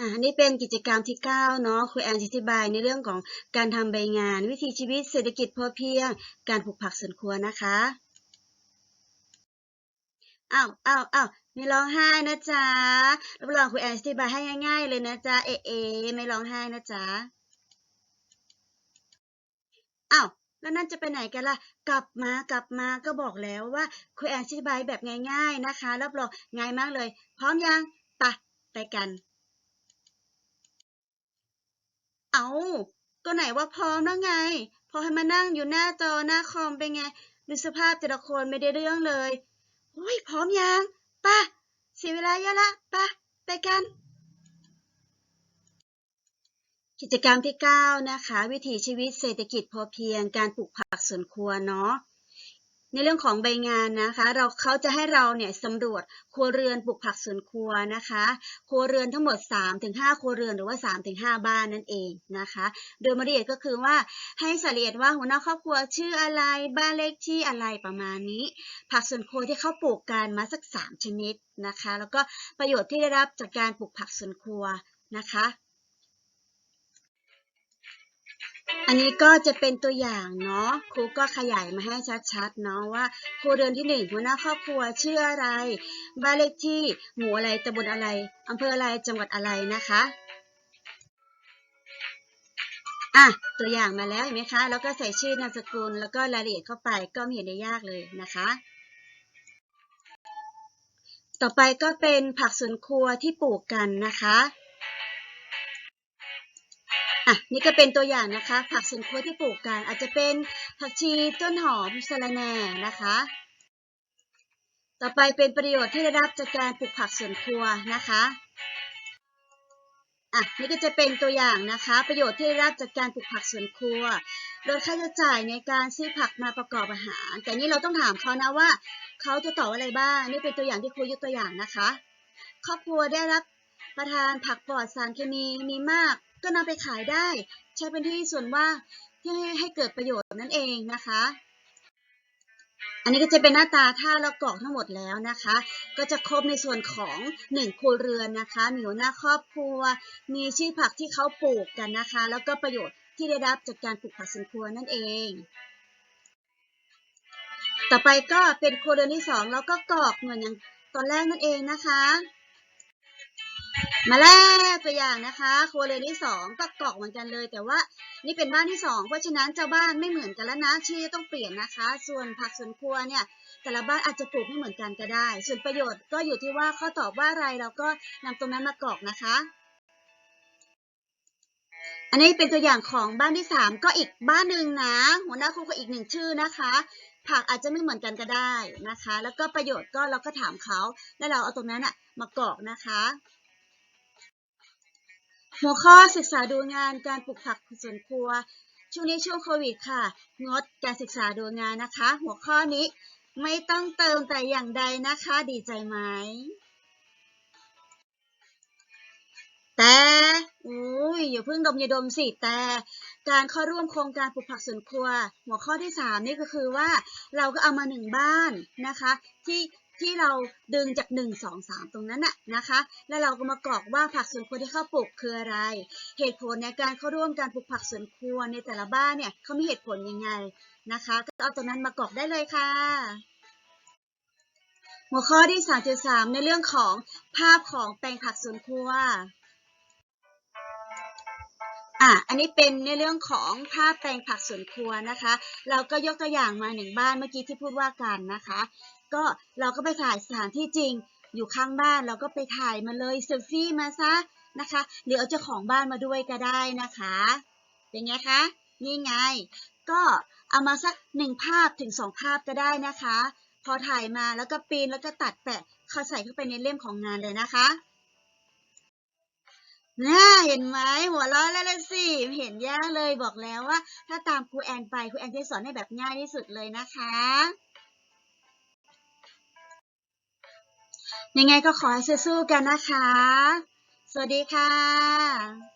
อ่านี่เป็นกิจกรรมที่9เนาะครูแอนอธิบายในเรื่องของการทำใบงาน วิถีชีวิตเศรษฐกิจพอเพียง การปลูกผักสวนครัวนะคะอ้าวอ้าวอ้าวไม่ร้องไห้นะจ๊ะรับรองครูแอนอธิบายให้ง่าย ๆ เลยนะจ๊ะเอเอไม่ร้องไห้นะจ๊ะอ้าวแล้วนั่นจะไปไหนกันล่ะ กลับมากลับมาก็บอกแล้วว่าครูแอนอธิบายแบบง่าย ๆนะคะรับรองง่ายมากเลย พร้อมยังไปไปกัน เอาก็ไหนว่าพร้อมแล้วไง พอให้มานั่งอยู่หน้าจอหน้าคอมเป็นไง ดูสภาพแต่ละคนไม่ได้เรื่องเลยโอ้ยพร้อมยังป่ะเสียเวลาเยอะละป่ะไปกัน กิจกรรมที่ 9 นะคะ วิถีชีวิตเศรษฐกิจพอเพียงการปลูกผักสวนครัวเนาะ ในเรื่องของใบงานนะคะ เราเขาจะให้เราเนี่ยสำรวจครัวเรือนปลูกผักสวนครัวนะคะ ครัวเรือนทั้งหมด 3-5 ครัวเรือนหรือว่า 3-5 บ้านนั่นเองนะคะ โดยรายละเอียดก็คือว่าให้ใส่รายละเอียดว่าหัวหน้าครอบครัวชื่ออะไรบ้านเลขที่อะไรประมาณนี้ ผักสวนครัวที่เขาปลูกกันมาสัก 3 ชนิดนะคะ แล้วก็ประโยชน์ที่ได้รับจากการปลูกผักสวนครัวนะคะ อันนี้ก็จะเป็นตัวอย่างเนาะครูก็ขยายมาให้ชัดๆเนาะว่าครัวเรือนที่หนึ่งหัวหน้าครอบครัวชื่ออะไร บ้านเลขที่หมู่อะไรตำบลอะไรอำเภออะไรจังหวัดอะไรนะคะอะตัวอย่างมาแล้วเห็นไหมคะแล้วก็ใส่ชื่อนามสกุลแล้วก็รายละเอียดเข้าไปก็ไม่เห็นได้ยากเลยนะคะ ต่อไปก็เป็นผักสวนครัวที่ปลูกกันนะคะ อะนี่ก็เป็นตัวอย่างนะคะ ผักสวนครัวที่ปลูกกันอาจจะเป็นผักชีต้นหอมสะระแหน่นะคะ ต่อไปเป็นประโยชน์ที่ได้รับจากการปลูกผักสวนครัวนะคะอะนี่ก็จะเป็นตัวอย่างนะคะ ประโยชน์ที่ได้รับจากการปลูกผักสวนครัวลดค่าใช้จ่ายในการซื้อผักมาประกอบอาหาร แต่นี่เราต้องถามเขานะว่าเขาจะตอบอะไรบ้างนี่เป็นตัวอย่างที่ครูยกตัวอย่างนะคะ ครอบครัวได้รับประทานผักปลอดสารเคมีมีมาก ก็นำไปขายได้ ใช้เป็นที่ส่วนว่างที่ให้เกิดประโยชน์นั่นเองนะคะ อันนี้ก็จะเป็นหน้าตาถ้าเรากรอกทั้งหมดแล้วนะคะ ก็จะครบในส่วนของ1ครัวเรือนนะคะ มีหัวหน้าครอบครัว มีชื่อผักที่เขาปลูกกันนะคะ แล้วก็ประโยชน์ที่ได้รับจากการปลูกผักสวนครัวนั่นเองต่อไปก็เป็นครัวเรือนที่2แล้วก็กรอกเหมือนอย่างตอนแรกนั่นเองนะคะ มาแล้วตัวอย่างนะคะ ครัวเรือนที่สองก็กรอกเหมือนกันเลย แต่ว่านี่เป็นบ้านที่สองเพราะฉะนั้นเจ้าบ้านไม่เหมือนกันแล้วนะชื่อต้องเปลี่ยนนะคะ ส่วนผักสวนครัวเนี่ยแต่ละบ้านอาจจะปลูกไม่เหมือนกันก็ได้ ส่วนประโยชน์ก็อยู่ที่ว่าเขาตอบว่าอะไรเราก็นำตรงนั้นมากรอกนะคะ อันนี้เป็นตัวอย่างของบ้านที่สามก็อีกบ้านหนึ่งนะหัวหน้าครัวก็อีกหนึ่งชื่อนะคะผักอาจจะไม่เหมือนกันก็ได้นะคะ แล้วก็ประโยชน์ก็เราก็ถามเขา แล้วเราเอาตรงนั้นอะมากรอกนะคะ หัวข้อศึกษาดูงานการปลูกผักสวนครัว ช่วงนี้ช่วงโควิดค่ะ งดการศึกษาดูงานนะคะ หัวข้อนี้ไม่ต้องเติมแต่อย่างใดนะคะ ดีใจไหม แต่อุ้ยอย่าเพิ่งดมอย่าดมสิแต่การเข้าร่วมโครงการปลูกผักสวนครัว หัวข้อที่ 3 นี่ก็คือว่าเราก็เอามาหนึ่งบ้านนะคะ ที่ ที่เราดึงจาก 1 2 3 ตรงนั้นน่ะนะคะ แล้วเราก็มากรอกว่าผักสวนครัวที่เข้าปลูกคืออะไร เหตุผลในการเข้าร่วมการปลูกผักสวนครัวในแต่ละบ้านเนี่ยเขามีเหตุผลยังไงนะคะ ก็เอาตรงนั้นมากรอกได้เลยค่ะ หัวข้อที่ 3.3 ในเรื่องของภาพของแปลงผักสวนครัวอะ อันนี้เป็นในเรื่องของภาพแปลงผักสวนครัวนะคะ เราก็ยกตัวอย่างมาหนึ่งบ้านเมื่อกี้ที่พูดว่ากันนะคะ ก็เราก็ไปถ่ายสถานที่จริง อยู่ข้างบ้านเราก็ไปถ่ายมาเลยเซลฟี่มาซะนะคะหรือเอาเจ้าของบ้านมาด้วยก็ได้นะคะ เป็นไงคะนี่ไง ก็เอามาสักหนึ่งภาพถึงสองภาพก็ได้นะคะ พอถ่ายมาแล้วก็ปริ้นแล้วก็ตัดแปะเข้าใส่เข้าไปในเล่มของงานเลยนะคะน่าเห็นไหมหัวเราะแล้วละสิเห็นยากเลยบอกแล้วว่า ถ้าตามครูแอนไปครูแอนจะสอนให้แบบง่ายที่สุดเลยนะคะ ยังไงก็ขอให้สู้ๆกันนะคะ สวัสดีค่ะ